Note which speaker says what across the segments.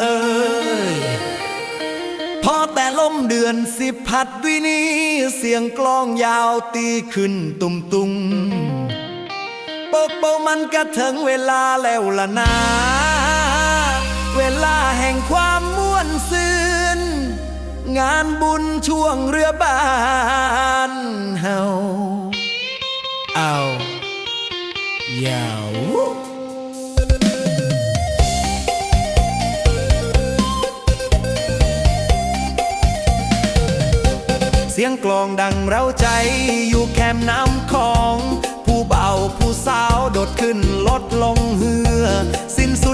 Speaker 1: เอ่ยพอแต่ลมเดือนสิพัดด้วยนีเสียงกลองยาวตีขึ้นตุมตุมปกโปมันกระเถิงเวลาแล้วละนา เวลาแห่งความม่วนซื่นงานบุญช่วงเรือบานเฮา เสียงกลองดังเร้าใจอยู่แคมน้ำคลอง ผู้เบาผู้สาวโดดขึ้นลดลงเหือ สิ้นสุด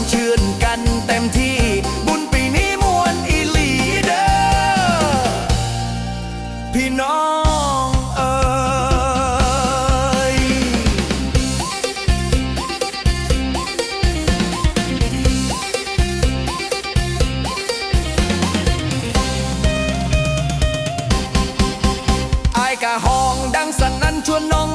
Speaker 1: นเชื่อนกันเต็มที่ บุญปีนี้มวลอีหลีเด้อพี่น้องเอ๋ไอ้กะห้องดังสนั่นชวนน้อง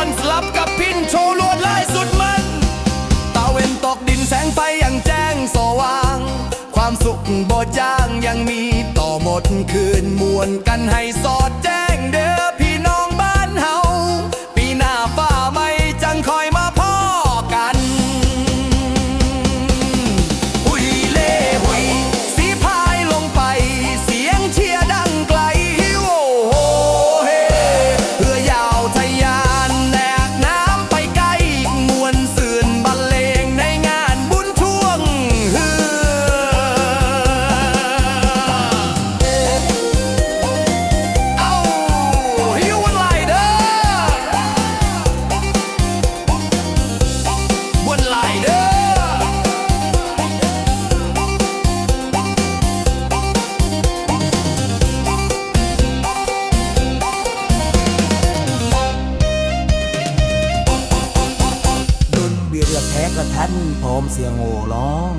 Speaker 1: ผ่อนสลับกับพินโชว์ลวดลายสุดมันตาเวนตกดินแสงไฟอย่างแจ้งสว่าง ความสุขบ่จ้างยังมีต่อหมดคืนมวนกันให้สอดแจ้งเด้อ แทกกระ
Speaker 2: ทันพร้อมเสียงโง่ร้อง